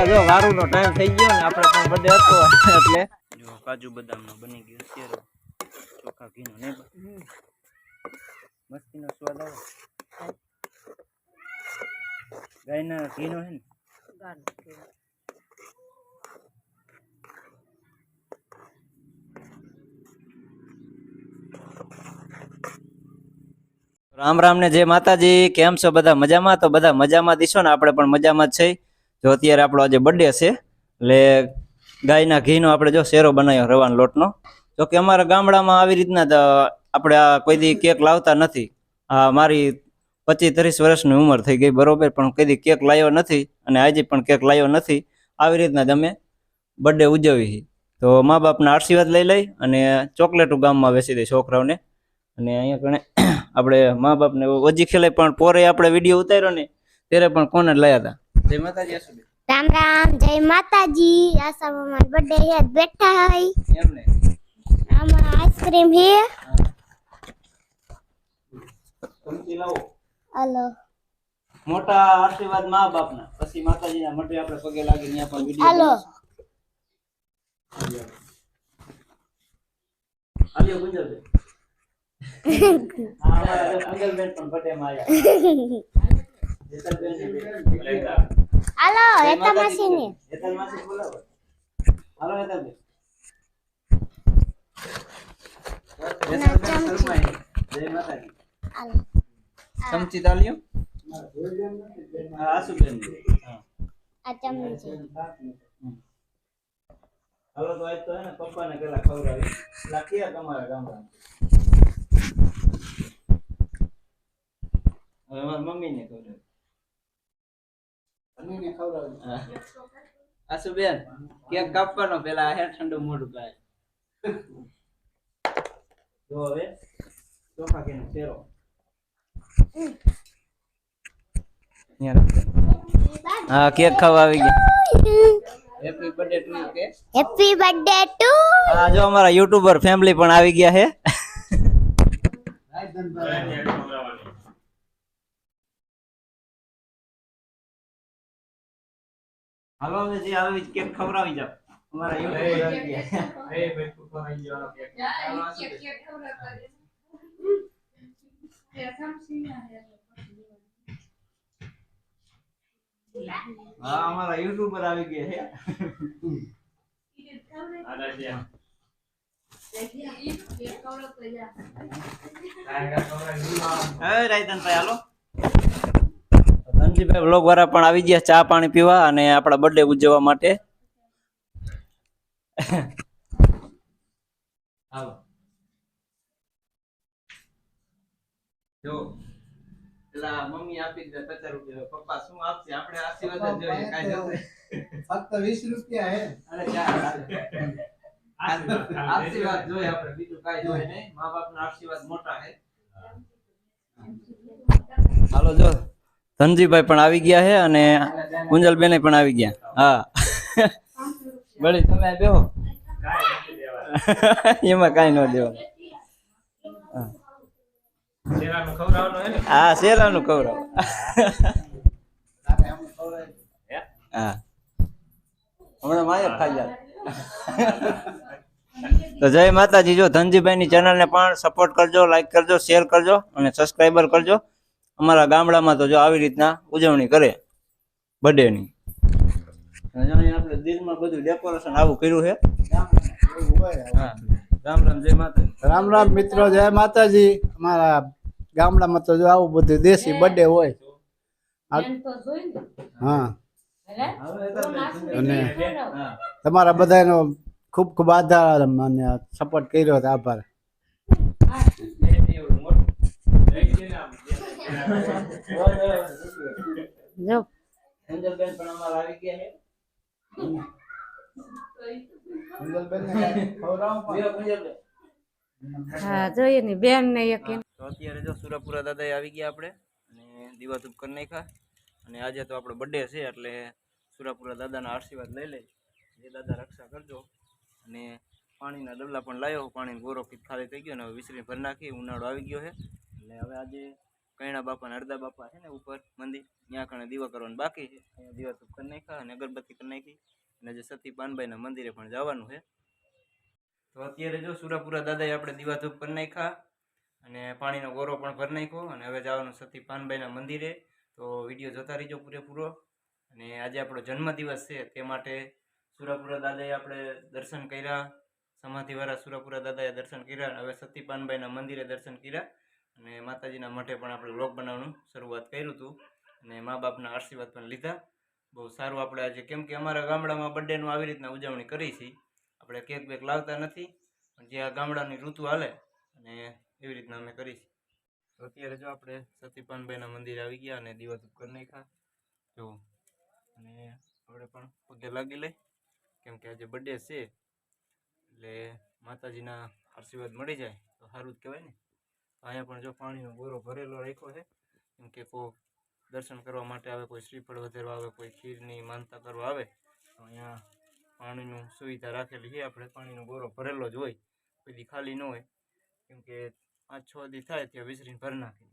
હાલો જો વારું નો ટાઈમ થઈ ગયો ને આપણે પણ બર્થડે હતો એટલે. જો કાજુ બદામ નો બની ગયો શેરો. ચોખા ઘીનો ને મસ્તીનો સ્વાદ આવે. ગાયના ઘીનો હે ને? રામ રામ ને જય માતાજી કેમ છો બધા? મજામાં? તો બધા મજામાં દીશો ને આપણે પણ મજામાં જ છે. જો અત્યારે આપણો આજે બર્થડે છે, એટલે ગાયના ઘીનો આપણે જો શેરો બનાવ્યો રવાનો લોટનો. જો કે અમારા ગામડામાં આવી રીતના આપણે આ કોઈ દી કેક લાવતા નથી. આ મારી પચીસ ત્રીસ વર્ષની ઉંમર થઈ ગઈ બરોબર, પણ કોઈથી કેક લાવ્યો નથી અને આજે પણ કેક લાવ્યો નથી. આવી રીતના જ અમે બર્થડે ઉજવી. તો મા બાપના આશીર્વાદ લઈ લઈ અને ચોકલેટો ગામમાં વેચી દઈ છોકરાઓને. અને અહીંયા કણે આપણે મા બાપને ઓજી ખેલાય પણ પોરે આપણે વીડિયો ઉતાર્યો ને, ત્યારે પણ કોને લાયા હતા જય માતાજી આસુબેન રામ રામ જય માતાજી. આશા મામા બર્થડે હે બેઠા હોય. એમને આમાં આઈસ્ક્રીમ હે. ચમચી લાવો. હલો. મોટા આશીર્વાદ મા બાપના પછી માતાજીના મટે આપણે પગે લાગી ત્યાં પણ વિડિયો હલો. આલ્યો ગુંજરબેન હા અંગલબેન પણ બર્થડેમાં આવ્યા. જેતલબેન ને બેન. હલો હેતા માસી ને હેતલ માસી બોલાવો હાલો હેતલબેન શર્માએ. જય માતાજી હલો ચમચી તાલ્યો હા આસુબેન હા આ ચમચી હાલો તો આજ તો હે ને પપ્પાને પેલા ખવડાવી લાખીયા તમારા ગામડા હવે મારી મમ્મીને ખવડાવી. આસુબેન કેક કાપવાનો? પેલા હે ઠંડુ મોઢું કાય જો હવે ચોખા કેનો ફેરો હા કેક ખાવા આવી ગયા. હેપી બર્થડે ટુ કે? હેપી બર્થડે ટુ હા જો અમારા યુટ્યુબર ફેમિલી પણ આવી ગયા છે. હાલો હવે જે આવી કેક ખવડાવી જાવ અમારા યુટ્યુબર આવી ગયા હા અમારા યુટ્યુબર આવી ગયા છે. હવે રાયતનભાઈ હાલો. ધનજીભાઈ બ્લોગ વાળા પણ આવી ગયા ચા પાણી પીવા અને આપણા બર્થડે ઉજવવા માટે. હાલો. જો પેલા મમ્મી આપી દીધા પચાસ રૂપિયા. પપ્પા શું આપશે? આપણે આશીર્વાદ જ જોઈએ કાંઈ જશે ફક્ત વીસ રૂપિયા હે. અરે આશીર્વાદ જોઈએ આપણે બીજું કાઈ જોઈએ નહીં. મા બાપના આશીર્વાદ મોટા હે. હાલો જો. ધનજીભાઈ પણ આવી ગયા છે અને કુંજલબેન પણ આવી ગયા. હા. બળી તમે બેહો. એમાં કાંઈ ન દેવાનું. હા. શેરાનું ખવડાવો. હા. હમણાં માયા ખાઈ તો જય માતાજી. જો ધનજીભાઈની ચેનલને પણ સપોર્ટ કરજો લાઈક કરજો શેર કરજો અને સબસ્ક્રાઈબર કરજો. અમારા ગામડામાં તો જો આવી રીતના ઉજવણી કરે બર્થડેની. આપણે દિલમાં બધું ડેકોરેશન આવું કર્યું છે. રામ રામ જય માતાજી. રામ રામ મિત્રો જય માતાજી. અમારા ગામડામાં તો જો આવું બધું દેશી બર્થડે હોય. હા. અને તમારા બધાનો ખૂબ ખૂબ આધાર અને સપોર્ટ કર્યો હતો આભાર. જો બેન ને એક અત્યારે જો સુરાપુરા દાદા આવી ગયા આપણે અને દીવા ધૂપ કરી નાખ્યા. અને આજે તો આપણો બર્થડે છે, એટલે સુરાપુરા દાદાના આશીર્વાદ લઈ લઈ જે દાદા રક્ષા કરજો. અને પાણીના ડબલા પણ લાવ્યો પાણીનો ગોરો ખાલી થઈ ગયો ને હવે વિસરી ભરી નાખી ઉનાળો આવી ગયો છે. એટલે હવે આજે કૈણા બાપા ને બાપા છે ને ઉપર મંદિર. ત્યાં કણે દીવા કરવાનું બાકી છે. અહીંયા દીવા તો કરી નાખ્યા અને અગરબત્તી કરી નાખી. અને જે સતી પાનભાઈના મંદિરે પણ જવાનું છે. તો અત્યારે જો સુરાપુરા દાદાએ આપણે દીવા ધૂપ કરી નાખ્યા અને પાણીનો ગોરો પણ ભરી નાખ્યો અને હવે જવાનું સતી પાનભાઈના મંદિરે. તો વીડિયો જોતા રહીજો પૂરેપૂરો. અને આજે આપણો જન્મદિવસ છે તે માટે સુરાપુરા દાદાએ આપણે દર્શન કર્યા. સમાધિવાળા સુરાપુરા દાદાએ દર્શન કર્યા અને હવે સતી પાનબાઈના મંદિરે દર્શન કર્યા. અને માતાજીના મઠે પણ આપણે વ્લોગ બનાવવાનું શરૂઆત કર્યું હતું. અને મા બાપના આશીર્વાદ પણ લીધા. બહુ સારું આપણે આજે કેમ કે અમારા ગામડામાં બર્થડેનું આવી રીતના ઉજવણી કરી છે. આપણે કેક બેક લાવતા નથી, પણ જે આ ગામડાની ઋતુ હાલે અને એવી રીતના અમે કરી છે. અત્યારે જો આપણે સતીપાનભાઈના મંદિરે આવી ગયા અને દિવસ ઉપર નાખ્યા. જો, અને આપણે પણ પગે લાગી લઈ કેમ કે આજે બર્થડે છે, એટલે માતાજીના આશીર્વાદ મળી જાય, તો સારું જ કહેવાય ને. અહીંયા પણ જો પાણીનો ગોરો ભરેલો રાખ્યો છે કેમ કે કોઈ દર્શન કરવા માટે આવે, કોઈ શ્રીફળ વધારવા આવે, કોઈ ખીરની માનતા કરવા આવે, તો અહીંયા પાણીનું સુવિધા રાખેલી છે. આપણે પાણીનો ગોરો ભરેલો જ હોય દી ખાલી ન હોય, કેમ કે પાંચ છ દી થાય ત્યાં વિસરીને ભરી નાખી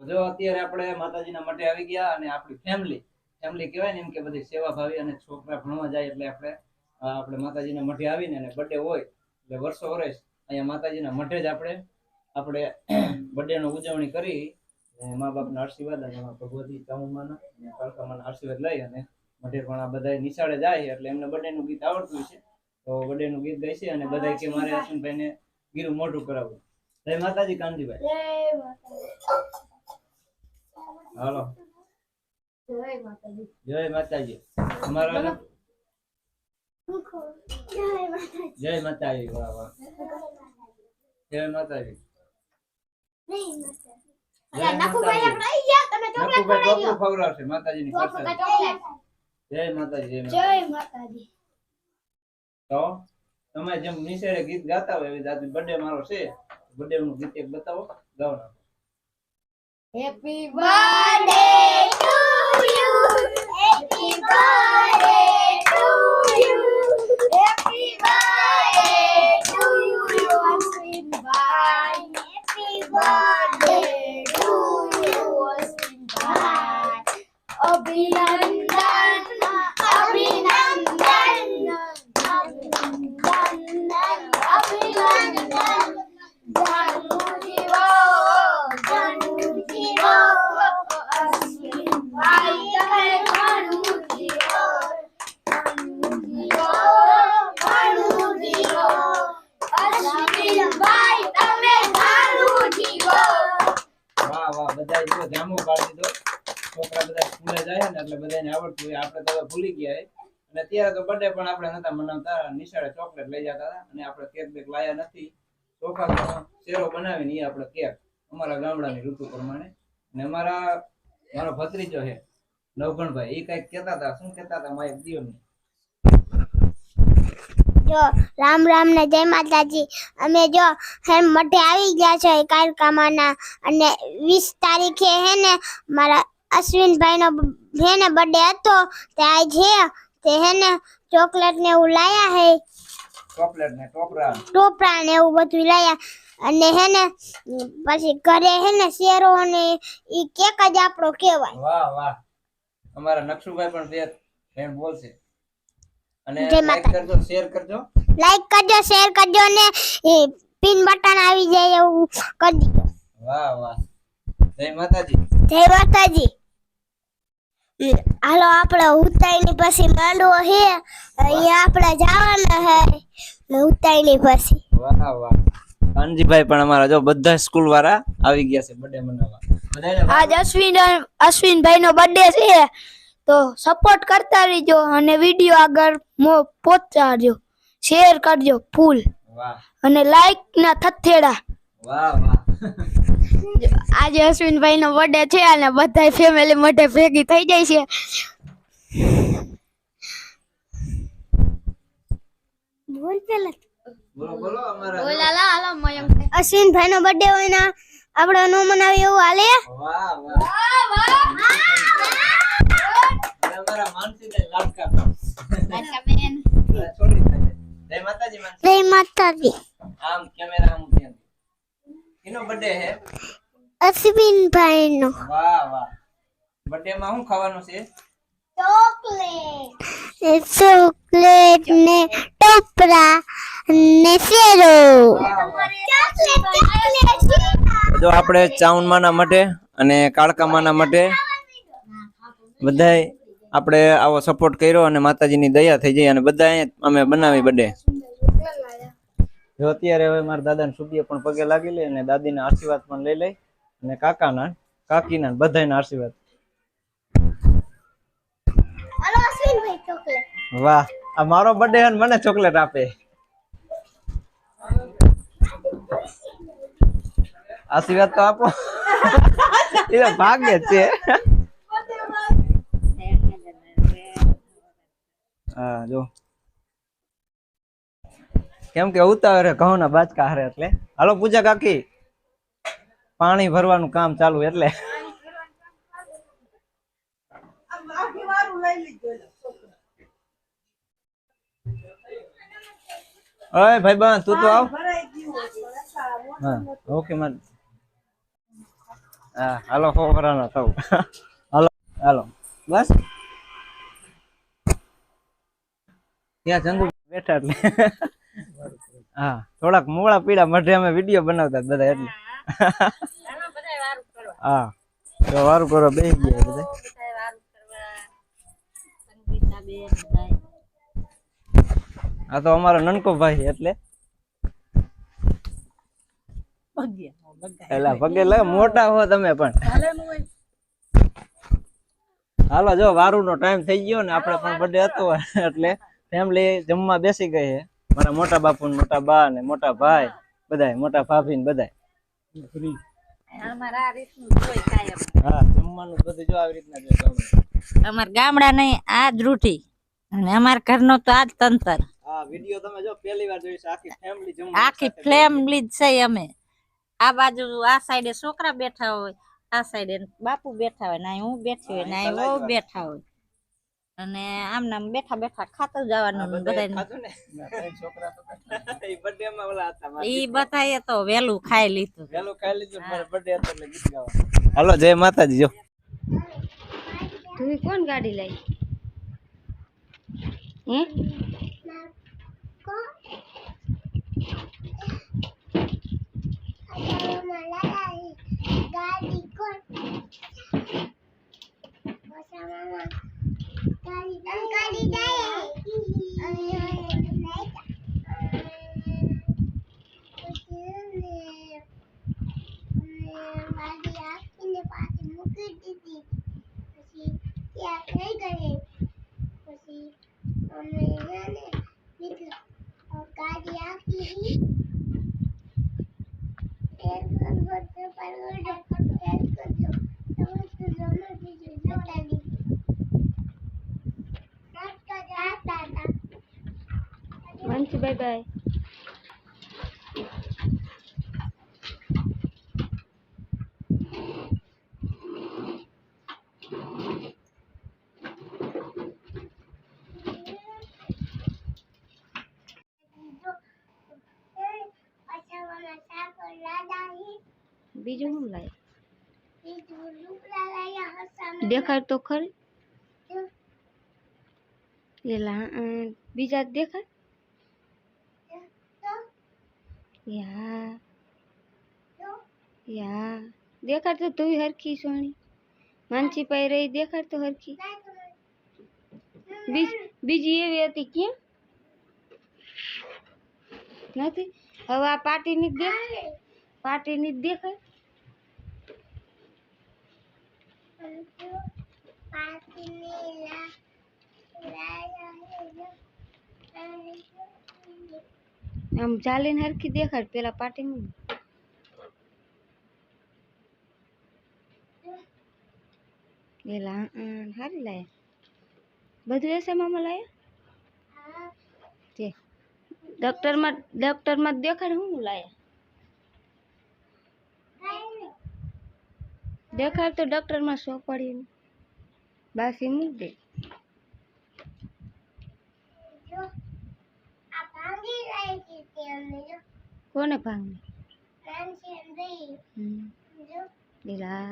જો અત્યારે આપણે માતાજીના મઠે આવી ગયા અને આપણી ફેમિલી ફેમિલી કહેવાય ને એમ કે બધી સેવા ભાવી અને છોકરા ભણવા જાય એટલે આપણે આપણે માતાજીના મઠે આવીને અને બર્થડે હોય, એટલે વર્ષો વર્ષ અહીંયા માતાજીના મઠે જ આપણે આપણે બર્થડેનો ઉજવણી કરી મા બાપના આશીર્વાદ અને ભગવતી ચામુમાના અને કાળકામાના આશીર્વાદ લઈ અને મઠે પણ આ બધા નિશાળે જાય એટલે એમને બર્થડેનું ગીત આવડતું છે. તો બર્થડેનું ગીત ગાય છે અને બધા કે મારે અશ્વિનભાઈને ગીરું મોઢું કરાવવું. જય માતાજી કાનજીભાઈ. હાલો. જય માતાજી. જય માતાજી. વાહ વાહ જય માતાજી. માતાજીની પ્રસાદ જય માતાજી. તમે જેમ નિશેડે ગીત ગાતા હોય એવી આજે બર્થડે મારો છે બર્થડે નું ગીત એક બતાવો ગાઓ ના happy birthday to you. Happy birthday to you. Happy birthday to you, Ashwin Bhai. Bye. એટલે બધાને આવડતું હોય. આપણે તો ભૂલી ગયા અને અત્યારે તો બર્થડે પણ આપણે નતા મનાવતા. નિશાળે ચોકલેટ લઈ જતા હતા. અને આપણે કેક બેક લાયા નથી. ચોખા શેરો બનાવીને એ આપણે કેક અમારા ગામડાની ઋતુ પ્રમાણે. અને અમારા, મારો ભત્રીજો છે, નવગણભાઈ એ કંઈક કેતા હતા. શું કેતા હતા? મારે દિયો ને. જો, રામ રામ ને જય માતાજી. અમે જો હે મઠે આવી ગયા છે કાલકામાના. અને વીસ તારીખે હે ને, મારા અશ્વિનભાઈ નો હે ને બર્થડે હતો તે આજ હે તે હે ને ચોકલેટ ને એવું લાયા હે. ચોકલેટ ને ટોપરા. ટોપરા ને એવું બધું લાયા. અને હે ને પછી ઘરે હે ને શેરો ને ઈ કેક જ આપણો કહેવાય. વાહ વાહ. અમારા નક્ષુભાઈ પણ બે ફ્રેન્ડ બોલશે. અને લાઈક કરજો શેર કરજો. લાઈક કરજો શેર કરજો ને પિન બટન આવી જાય એવું કરી વાહ વાહ. જય માતાજી. જય માતાજી. હાલો આપણે ઉતાઈની પછી માંડવો હે અહીંયા આપણે જવાના હે ઉતાઈની પછી. વાહ વાહ. કાનજીભાઈ પણ અમારા જો બધા સ્કૂલ વાળા આવી ગયા છે બર્થડે મનાવવા. આજ અશ્વિન અશ્વિનભાઈ નો બર્થડે છે. તો સપોર્ટ કરતા રહેજો અને વીડિયો આગળ મો- પહોંચાડજો. શેર કરજો ફૂલ અને લાઈક ના થથેડા. વાહ વાહ. આજે અશ્વિનભાઈ નો બર્થડે છે અને બધા ફેમિલી માટે ભેગી થઈ જાય છે. બોલ પેલા. બોલો બોલો અશ્વિનભાઈ નો. બર્થડે હોય ને આપણે નો એવું હાલે. જય માતાજી જય માતાજી. આમ કેમેરા આમ. એનો બર્થડે હે? અશ્વિનભાઈ નો વાહ વાહ. બર્થડે માં શું ખાવાનું છે? ચોકલેટ. ને ટોપરા ને શેરો. જો આપણે ચાઉનમાના માટે અને કાળકામાના માટે બધાય આપણે આવો સપોર્ટ કર્યો અને માતાજીની દયા થઈ જાય અને બધા અમે બનાવી બર્થડે જો અત્યારે હવે મારા દાદાને સુધી પણ પગે લાગી લે અને દાદીના આશીર્વાદ પણ લઈ લઈ અને કાકાના કાકીના બધાયના આશીર્વાદ. વાહ આ મારો બર્થડે હે મને ચોકલેટ આપે. આશીર્વાદ તો આપો. એ તો ભાગ્ય છે. હા જો. કેમ કે ઉતાવળે ઘઉંના બાચકા હારે એટલે. હાલો પૂજા કાકી. પાણી ભરવાનું કામ ચાલુ એટલે. ઓય ભાઈ બા તું તો આવ. હા, ઓકે મન હા, હાલો ફોફરાનો થવું. હાલો હાલો. બસ. ત્યાં જંગુ બેઠા એટલે. હા, થોડાક મોળા પીળા મઢે અમે વીડિયો બનાવતા બધા એટલે. હા, તો વારું કરો બે ગયા બધા. આ તો અમારો નનકો ભાઈ એટલે. એલા, પગે લે મોટા હો તમે પણ. હાલો, જો વારું નો ટાઈમ થઈ ગયો ને, આપણે પણ બર્થડે હતો, એટલે ફેમિલી જમવા બેસી ગઈ છે મારા મોટા બાપુ ને મોટા બા ને મોટા ભાઈ બધાય મોટા ભાભી ને બધાય. હા જમવાનું બધું જો આવી રીતના અમાર ગામડા નહીં આ જ રૂઢી. અને અમાર ઘરનો તો આ જ તંતર. હા વીડિયો તમે જો પહેલી વાર જોઈશ આખી ફેમિલી જમવા આખી ફેમિલી જ છે અમે. આ બાજુ આ સાઈડે છોકરા બેઠા હોય આ સાઈડે બાપુ બેઠા હોય ના હું બેઠી હોય ના વહુ બેઠા હોય. અને આમ નામ બેઠા બેઠા ખાતું જવાનું બધાય બધા છોકરા તો ઈ birthday માં ઓલા હતા ઈ બધાએ તો વેલું ખાઈ લીધું. વહેલું ખાઈ લીધું મારો હતો એટલે ગીત ગાવાનું. હાલો જય માતાજી જો. તું કોણ ગાડી લઈ? હે ગાડી કોણ? બસા મામા ગાડી ગાડી ગાડી આખીને પાછી મૂકી દીધી પછી ત્યાં થઈ ગઈ પછી અમે એને લીધું ગાડી આપી એક બધું પરવડે એક બધું સમજતું જમા બીજું જતા દીધું રસ્તા જાતા હતા મંચુ બાય બાય બીજું શું લાય? દેખાડ તો ખરી. એલા બીજા દેખાડ તો યા તો યા દેખાડ તો તું હરખી સોણી માનસી પાઈ રહી દેખાડ તો હરખી કાંઈ ખબર બીજ બીજી એવી હતી કેમ? નથી? હવે આ પાર્ટીની જ દેખાય પાર્ટીની જ દેખાય. આમ ચાલીને હરખી દેખાડ પેલા પાર્ટીની પેલા હારી લાયા? બધું એસે મામા લાયા? તે ડોક્ટરમાં ડોક્ટરમાં દેખાડ હું લાયા? દેખાડ તો ડોક્ટરમાં સો પડી બાસી મૂક દે. કોને ભાંગી હમ. નીલા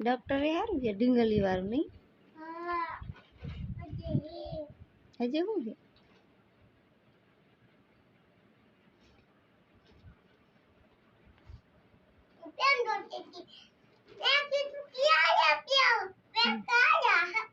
ડોક્ટરે સારું છે ડીંગલી વાળું નહીં હજી શું છે પેન કરતી